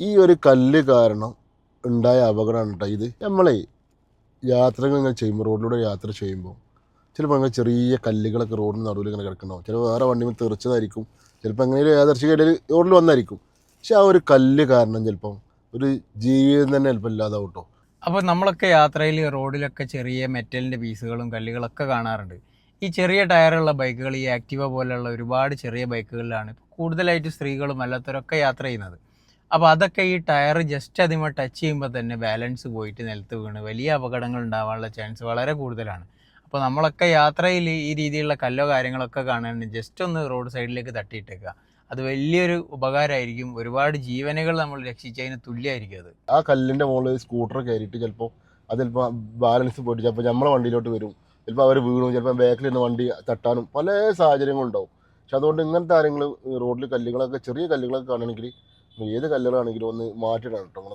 ഈ ഒരു കല്ല് കാരണം ഉണ്ടായ അപകടമാണ് കേട്ടോ ഇത്. നമ്മളെ യാത്രകൾ ഇങ്ങനെ ചെയ്യുമ്പോൾ റോഡിലൂടെ യാത്ര ചെയ്യുമ്പോൾ ചിലപ്പോൾ അങ്ങനെ ചെറിയ കല്ലുകളൊക്കെ റോഡിന് നടുവിൽ ഇങ്ങനെ കിടക്കണ്ടാവും ചിലപ്പോൾ വേറെ വണ്ടി തെറിച്ചതായിരിക്കും. ചിലപ്പോൾ അങ്ങനെ യാദർശിക ഇടയിൽ റോഡിൽ വന്നായിരിക്കും. പക്ഷെ ആ ഒരു കല്ല് കാരണം ചിലപ്പം ഒരു ജീവിതം തന്നെ ചിലപ്പോൾ ഇല്ലാതാവും കേട്ടോ അപ്പോൾ നമ്മളൊക്കെ യാത്രയിൽ റോഡിലൊക്കെ ചെറിയ മെറ്റലിന്റെ പീസുകളും കല്ലുകളൊക്കെ കാണാറുണ്ട്. ഈ ചെറിയ ടയറുള്ള ബൈക്കുകൾ ഈ ആക്റ്റീവ പോലെയുള്ള ഒരുപാട് ചെറിയ ബൈക്കുകളിലാണ് കൂടുതലായിട്ട് സ്ത്രീകളും അല്ലാത്തവരൊക്കെ യാത്ര ചെയ്യുന്നത്. അപ്പോൾ അതൊക്കെ ഈ ടയർ ജസ്റ്റ് അതിമ ടച്ച് ചെയ്യുമ്പോൾ തന്നെ ബാലൻസ് പോയിട്ട് നിലത്ത് വീണ്. വലിയ അപകടങ്ങൾ ഉണ്ടാവാനുള്ള ചാൻസ് വളരെ കൂടുതലാണ്. അപ്പോൾ നമ്മളൊക്കെ യാത്രയിൽ ഈ രീതിയിലുള്ള കല്ലോ കാര്യങ്ങളൊക്കെ കാണാൻ ജസ്റ്റ് ഒന്ന് റോഡ് സൈഡിലേക്ക് തട്ടിയിട്ടേക്കുക. അത് വലിയൊരു ഉപകാരമായിരിക്കും. ഒരുപാട് ജീവനുകൾ നമ്മൾ രക്ഷിച്ചതിന് തുല്യമായിരിക്കും അത്. ആ കല്ലിന്റെ മുകളിൽ സ്കൂട്ടർ കയറിയിട്ട് ചിലപ്പോൾ അത് ചിലപ്പോൾ ബാലൻസ് പോയിട്ട് ചിലപ്പോൾ നമ്മളെ വണ്ടിയിലോട്ട് വരും. ചിലപ്പോൾ അവർ വീണു. ചിലപ്പോൾ ബാക്കിൽ നിന്ന് വണ്ടി തട്ടാനും പല സാഹചര്യങ്ങളുണ്ടാവും. പക്ഷെ അതുകൊണ്ട് ഇങ്ങനത്തെ കാര്യങ്ങൾ റോഡിൽ കല്ലുകളൊക്കെ ചെറിയ കല്ലുകളൊക്കെ കാണണമെങ്കിൽ ഏത് കല്ലുകളാണെങ്കിലും ഒന്ന് മാറ്റിയിടണം കേട്ടോ